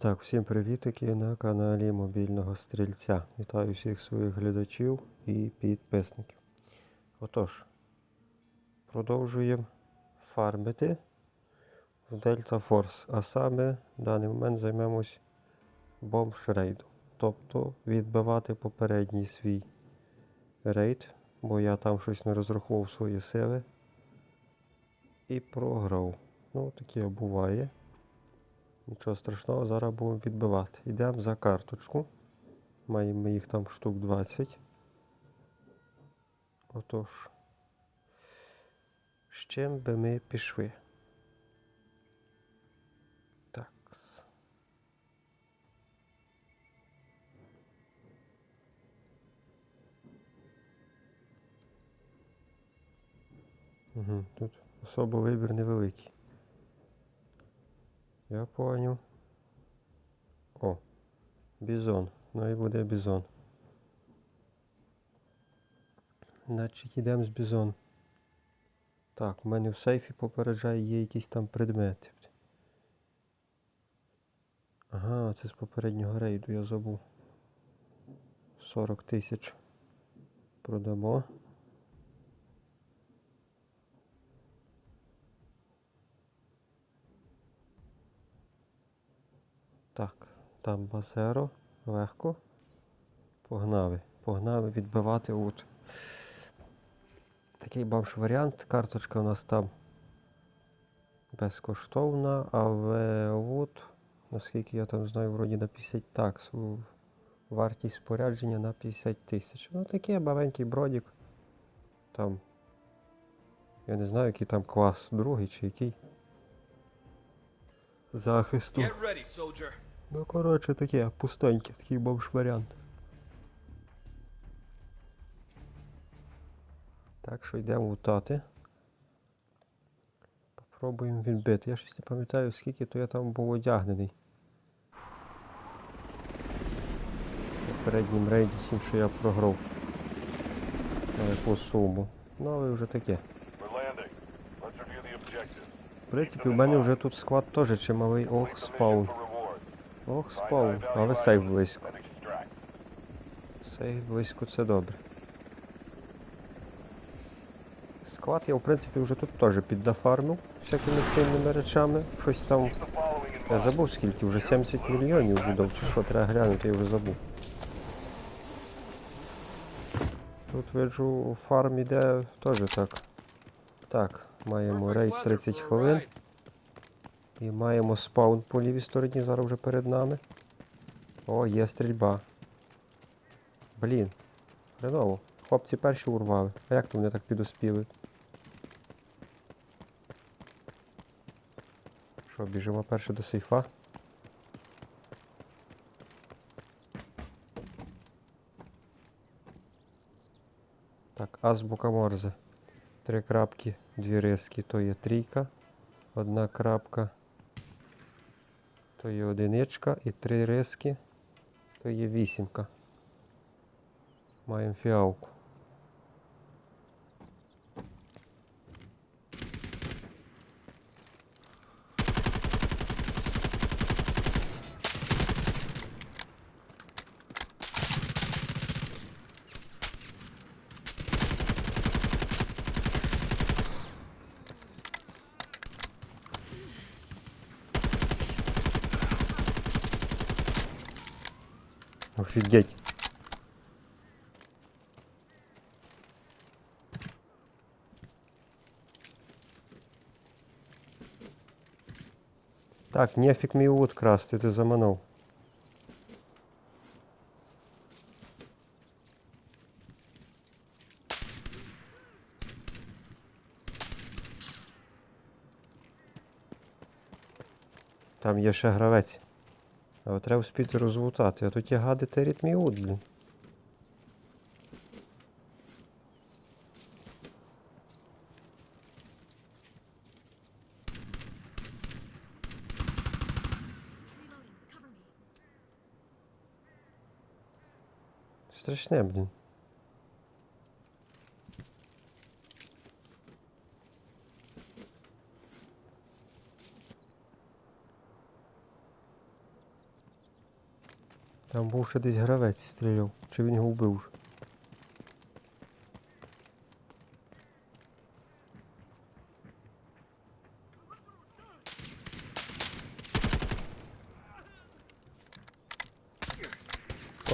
Так, всім привітики на каналі Мобільного Стрільця. Вітаю всіх своїх глядачів і підписників. Отож, продовжуємо фармити в Delta Force, а саме в даний момент займемось бомб рейдом. Тобто відбивати попередній свій рейд, бо я там щось не розрахував свої сили і програв. Ну, таке буває. Нічого страшного, зараз будемо відбивати. Йдемо за карточку. Маємо їх там штук 20. Отож. З чим би ми пішли? Так. Тут особо вибір невеликий. Я понял. О, бізон. Ну і буде бізон. Значить йдемо з бізон. Так, у мене в сейфі попереджає, є якісь там предмети. Ага, це з попереднього рейду, я забув. 40 тисяч. Продамо. Так, там базеро, легко. Погнали. Погнали відбивати от. Такий бавш варіант. Карточка у нас там безкоштовна, але от, наскільки я там знаю, вроді на 50 так, свою вартість спорядження на 50 тисяч. Ну такий маленький бродік. Там. Я не знаю, який там клас, другий чи який. Захисту. Get ready, soldier. Ну, коротше, таке, пустеньке, такий бомж варіант. Так що йдемо лутати. Попробуємо відбити. Я щось не пам'ятаю, скільки то я там був одягнений. В попереднім рейді тим, що я програв. На яку суму. Ну, але вже таке. В принципі, в мене вже тут склад теж чималий. Ох, спаун. Ох, Find Але сейф близько. Сейф близько це добре. Склад я, в принципі, вже тут теж піднафармив всякими цінними речами. Щось там. Я забув скільки, вже 70 мільйонів віддав, чи що, треба глянути, я вже забув. Тут виджу фарм іде теж так. Так, маємо рейд 30 хвилин. І маємо спаун по лівій стороні, зараз вже перед нами. О, є стрільба. Блін. Хреново. Хлопці перші урвали. А як то вони так підуспіли? Що, біжимо перше до сейфа? Так, азбука Морзе. Три крапки, дві риски, то є трійка. Одна крапка, то є одиничка і три риски, то є вісімка. Маємо фіалку. Так, нефіг мій лут красти, ти заманув. Там є ще гравець. Але треба вспіти розлутати, а тут є гади терять мій лут, блін. Страшне, блін. Там був ще десь гравець стріляв. Чи він його вбив? вже?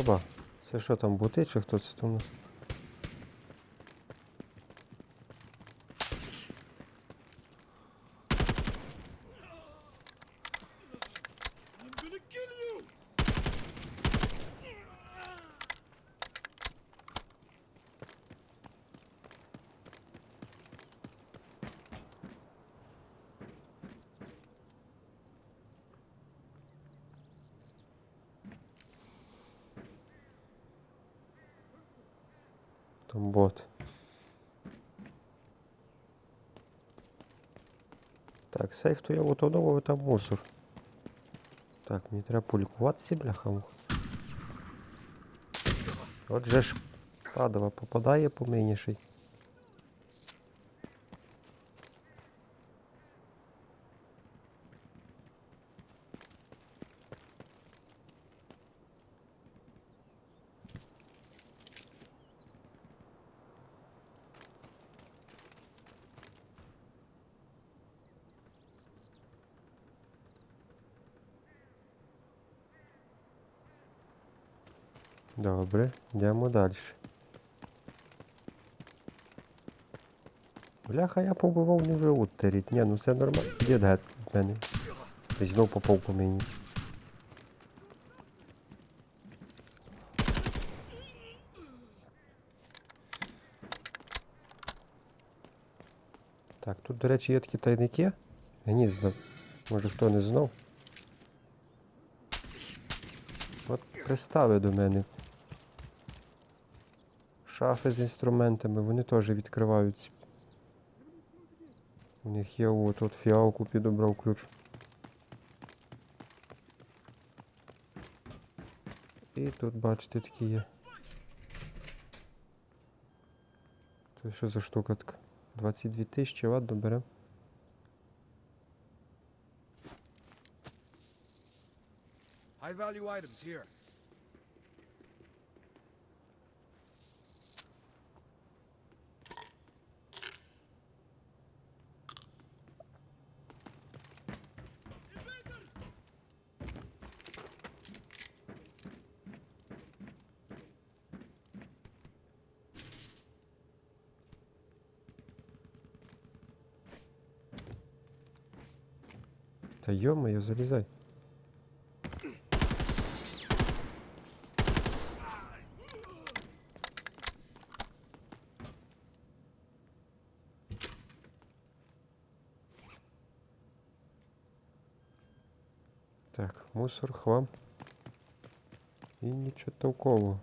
Оба. Це що там, боти чи хто це там у нас? Там бот. Так, сейф то я утоновував, там мусор. Так, мені треба полікуватися, бляха. Отже ж падова попадає по Йдемо далі. Бляха, я побував не живу теріть. Ні, ну це нормально. Дід гет від мене. І знов попав по мені. Так, тут, до речі, є такі тайники. Гнізда. Може хто не знав. От пристави до мене. Шафи з інструментами, вони теж відкриваються. У них є от тут фіалку підобрав ключ. І тут, бачите, такі є. Це що за штука така? 22 тисячі, ладно, беремо. High value items here. Та йо-моє, залізай. Так, мусор, хлам. І нічого толкового.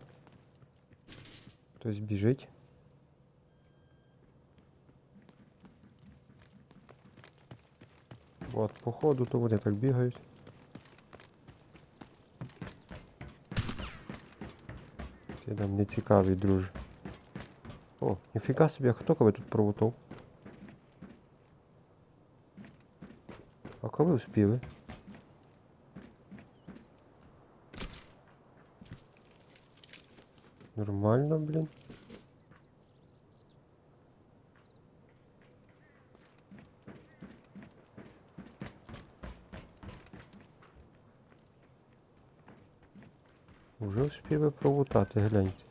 Хтось біжить. От, походу, то вони так бігають. Ти нам не цікавий, друже. О, ніфіга собі, а хто коли тут провутов? А коли успіли? Нормально, блін. Уже встигли провутати, гляньте.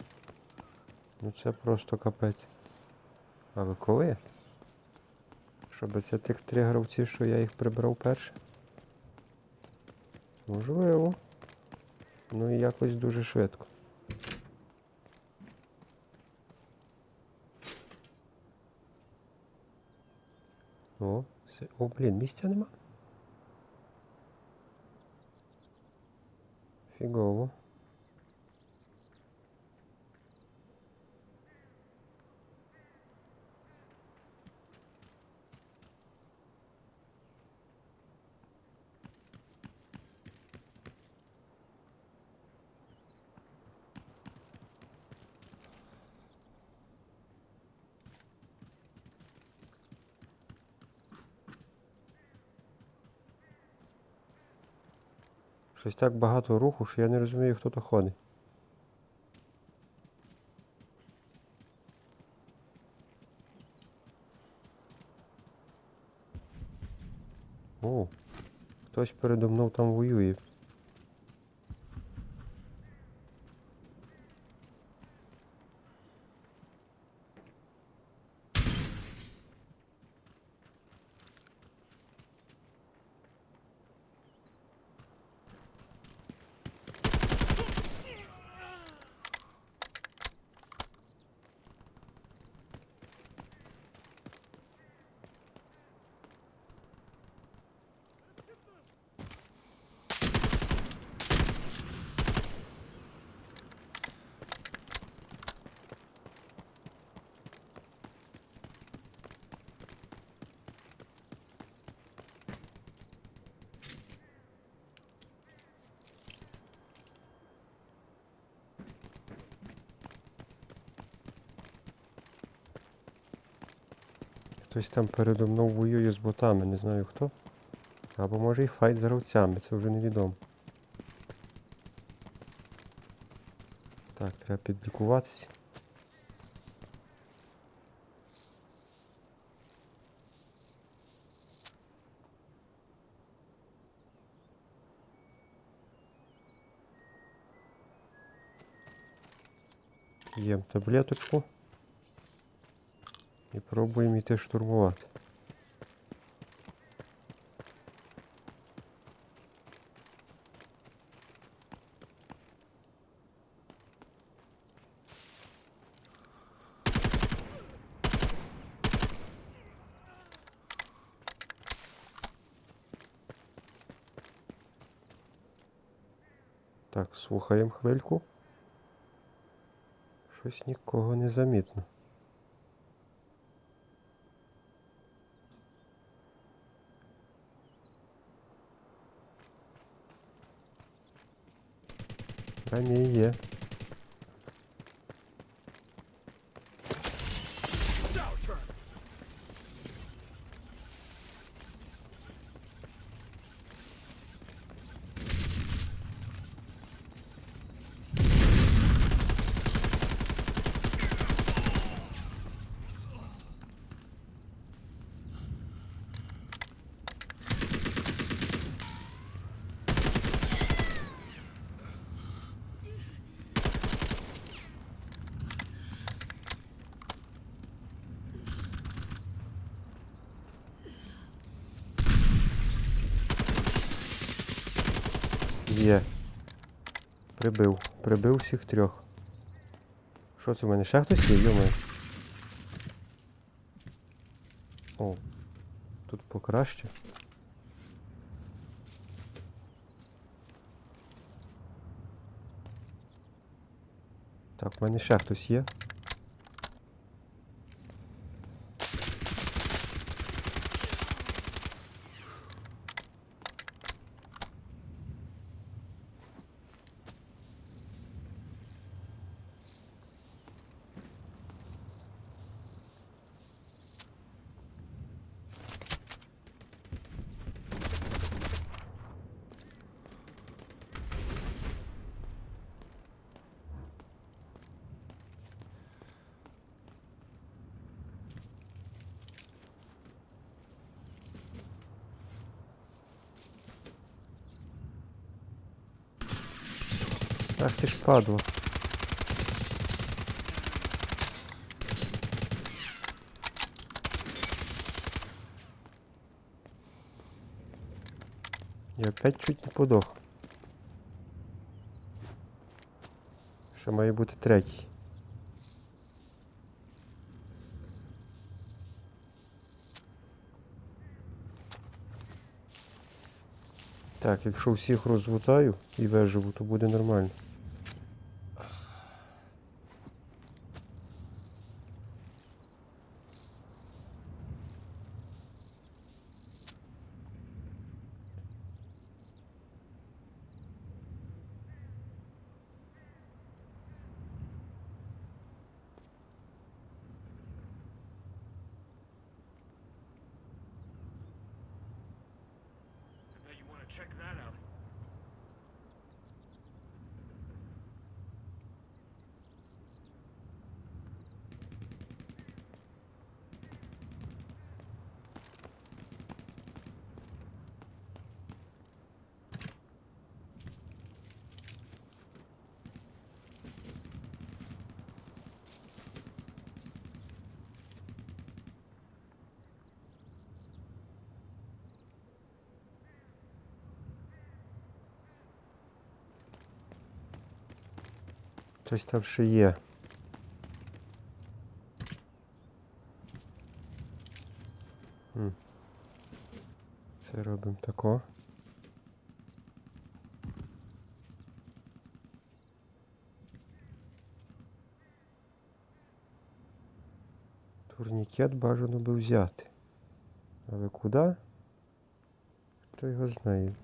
Ну це просто капець. Але коли? Щоб це тих три гравці, що я їх прибрав перше? Можливо. Ну і якось дуже швидко. О, все. О, блін, місця нема. Фігово. Щось так багато руху, що я не розумію, хто то ходить. О, хтось передо мною там воює. Хтось там передо мною воює з ботами, не знаю хто. Або може і файт з гравцями, це вже невідомо. Так, треба підлікуватися. Їм таблеточку. І пробуємо йти штурмувати. Так, слухаємо хвильку. Щось нікого не замітно. А ні, є. Прибив. Прибив всіх трьох. Що це в мене? Ще хтось є, йомаю. О. Тут покраще. Так, в мене ще хтось є. Ах ти ж падла. Я опять чуть не подох. Ще має бути третій. Так, якщо всіх розвутаю і виживу, то буде нормально. Check that out. Хтось там ще є. Це робимо тако. Турнікет бажано би взяти. Але куди? Хто його знає.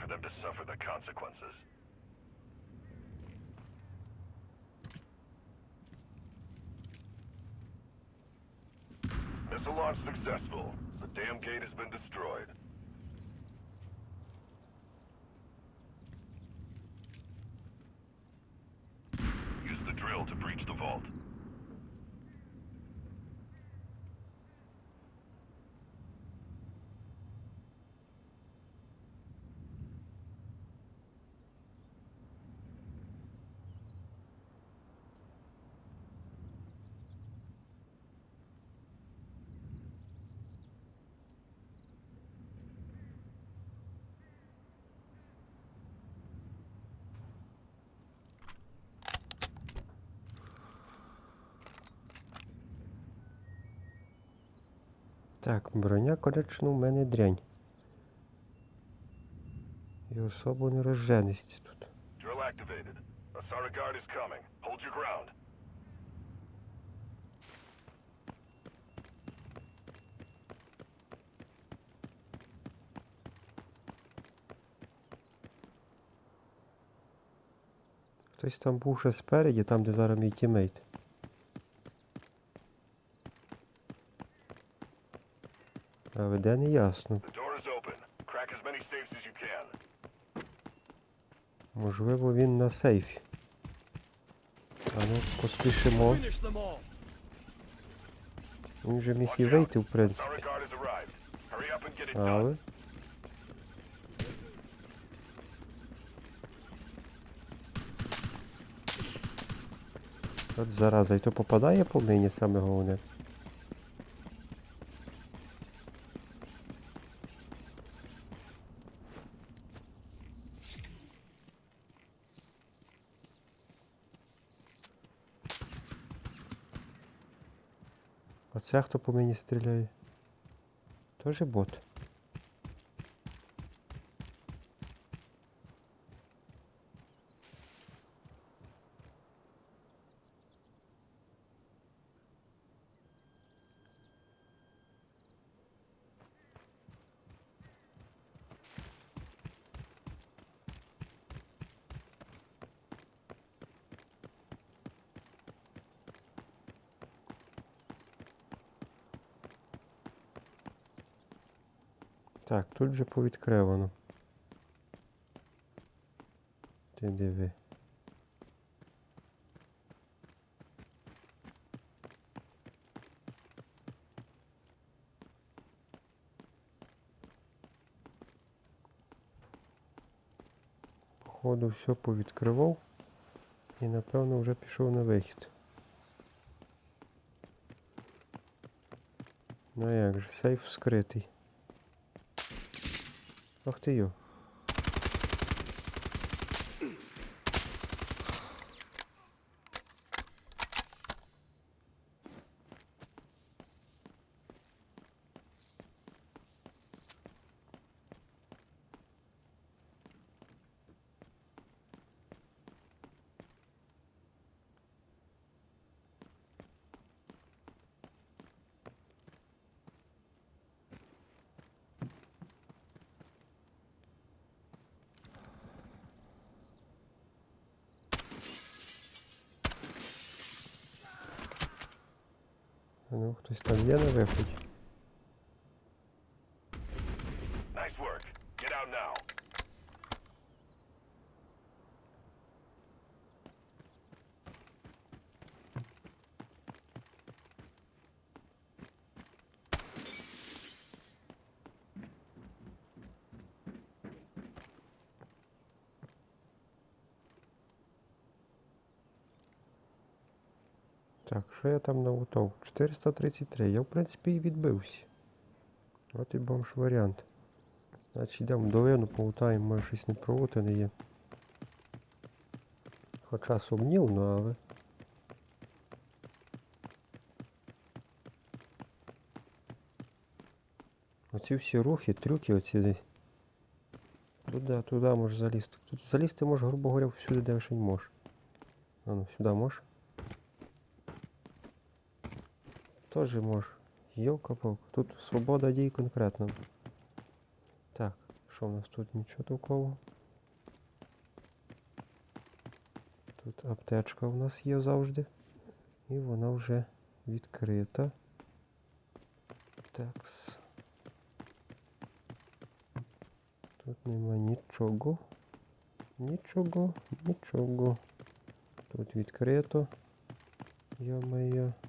For them to suffer the consequences. Missile launch successful. The dam gate has been destroyed. Так, броня, конечно, у мене дрянь. І особо не розженесться тут. Хтось там був ще спереді, там, де зараз мій тімейт. As you can. Можливо, він на сейфі. А ну, поспішимо. Він вже міг і вийти, в принципі. Але. От зараза, і то попадає по мені саме головне. Це хто по мені стріляє? Тоже бот. Так, тут же повідкривано. Ти диви. Походу все повідкривав і напевно вже пішов на вихід. Ну як же, сейф скритий. Ах ти йо. Ну, хтось там є на виході. Що я там навутав? 433. Я, в принципі, і відбився. От і бомж варіант. Значить йдемо в долину, полутаємо, може щось не провутане є. Хоча сумнівно, але. Оці всі рухи, трюки оці десь. Туди, туди можеш залізти. Тут залізти можеш, грубо говоря, всюди, де ще й можеш. А ну, сюди можеш. Тоже можеш. Йолка-палка. Тут свобода дій конкретно. Так, що в нас тут нічого такого? Тут аптечка у нас є завжди. І вона вже відкрита. Такс. Тут нема нічого. Нічого, нічого. Тут відкрито. Йо-моє. Тут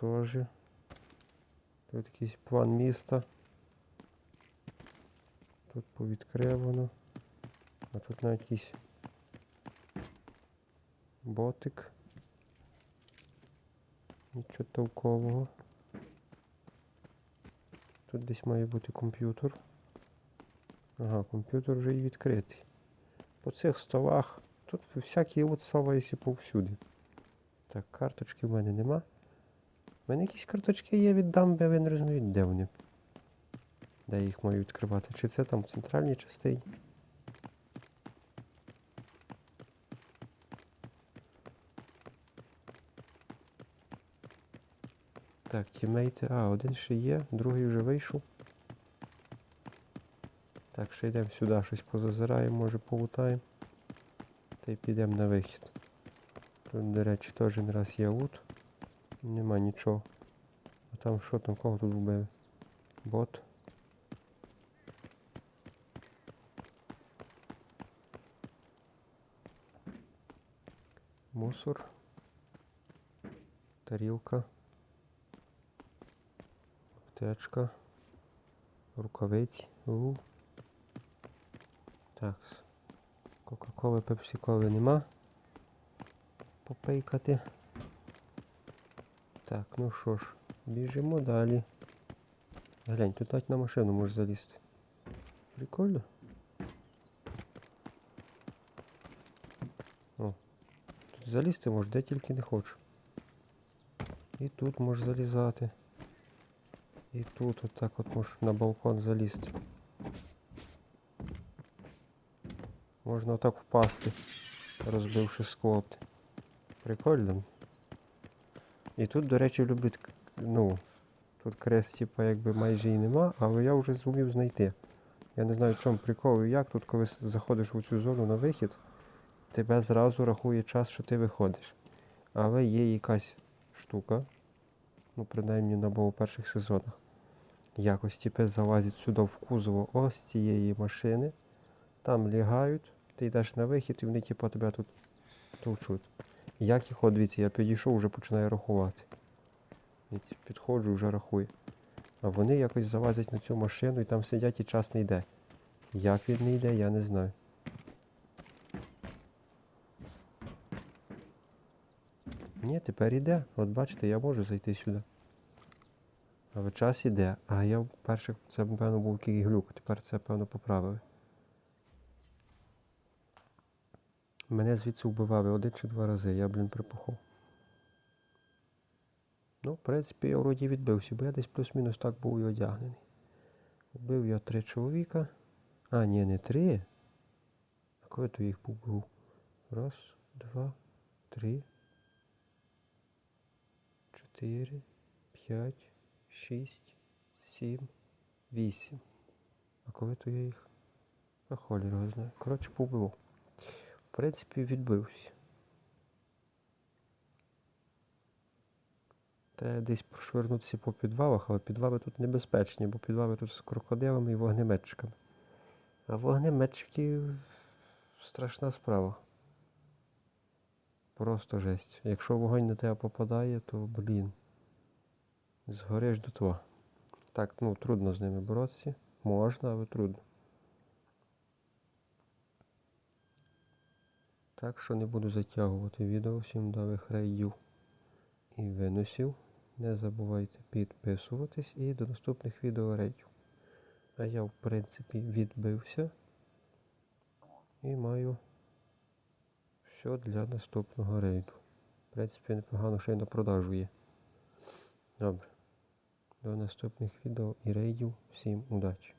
теж. Тут якийсь план міста. Тут повідкривано. А тут навіть якийсь ботик. Нічого толкового. Тут десь має бути комп'ютер. Ага, комп'ютер вже і відкритий. По цих столах. Тут всякі от соваєсі повсюди. Так, карточки в мене нема. У мене якісь карточки є від дамби, але я не розумію, де вони. Де я їх маю відкривати? Чи це там в центральній частині? Так, тімейти. А, один ще є, другий вже вийшов. Так, ще йдемо сюди, щось позазираємо, може полутаємо. Та й підемо на вихід. Тут, до речі, теж не раз є лут. Нема нічого. А там що там, кого тут вбили? Бот. Мусор. Тарілка. Аптечка. Рукавиці. У. Так. Кока-коли, пепсі-коли нема. Попейкати. Так, ну що ж, біжимо далі. Глянь, тут навіть на машину можеш залізти. Прикольно. О, тут залізти можеш, де тільки не хочу. І тут можеш залізати. І тут отак от можеш на балкон залізти. Можна отак впасти, розбивши склопти. Прикольно. І тут, до речі, любить, ну, тут крест, типа, якби майже і нема, але я вже зумів знайти. Я не знаю, в чому прикол і як. Тут, коли заходиш у цю зону на вихід, тебе зразу рахує час, що ти виходиш. Але є якась штука, ну, принаймні на було перших сезонах. Якось типи залазять сюди в кузово ось цієї машини, там лягають, ти йдеш на вихід і вони типу, тебе тут товчуть. Як їх дивіться, я підійшов, вже починаю рахувати. Дивіться, Підходжу, вже рахую. А вони якось залазять на цю машину і там сидять і час не йде. Як він не йде, я не знаю. Ні, тепер іде. От бачите, я можу зайти сюди. Але час іде. А я перших, це, певно, був якийсь глюк, тепер це, певно, поправили. Мене звідси вбивали один чи два рази, я, блін, припухав. Ну, в принципі, я вроді відбився, бо я десь плюс-мінус так був і одягнений. Вбив я три чоловіка. А, ні, не три. А коли то їх був? Раз, два, три, чотири, п'ять, шість, сім, вісім. А коли то я їх? А холі його знаю. Коротше, побив. Принципі, відбився. Та десь прошвернутися по підвалах, але підвали тут небезпечні, бо підвали тут з крокодилами і вогнеметчиками. А вогнеметчики страшна справа. Просто жесть. Якщо вогонь на тебе попадає, то блін. Згориш до того. Так, ну трудно з ними боротися. Можна, але трудно. Так що не буду затягувати відео. Всім давих рейдів і виносів. Не забувайте підписуватись і до наступних відео рейдів. А я, в принципі, відбився і маю все для наступного рейду. В принципі, непогано ще й на продажу є. Добре. До наступних відео і рейдів. Всім удачі!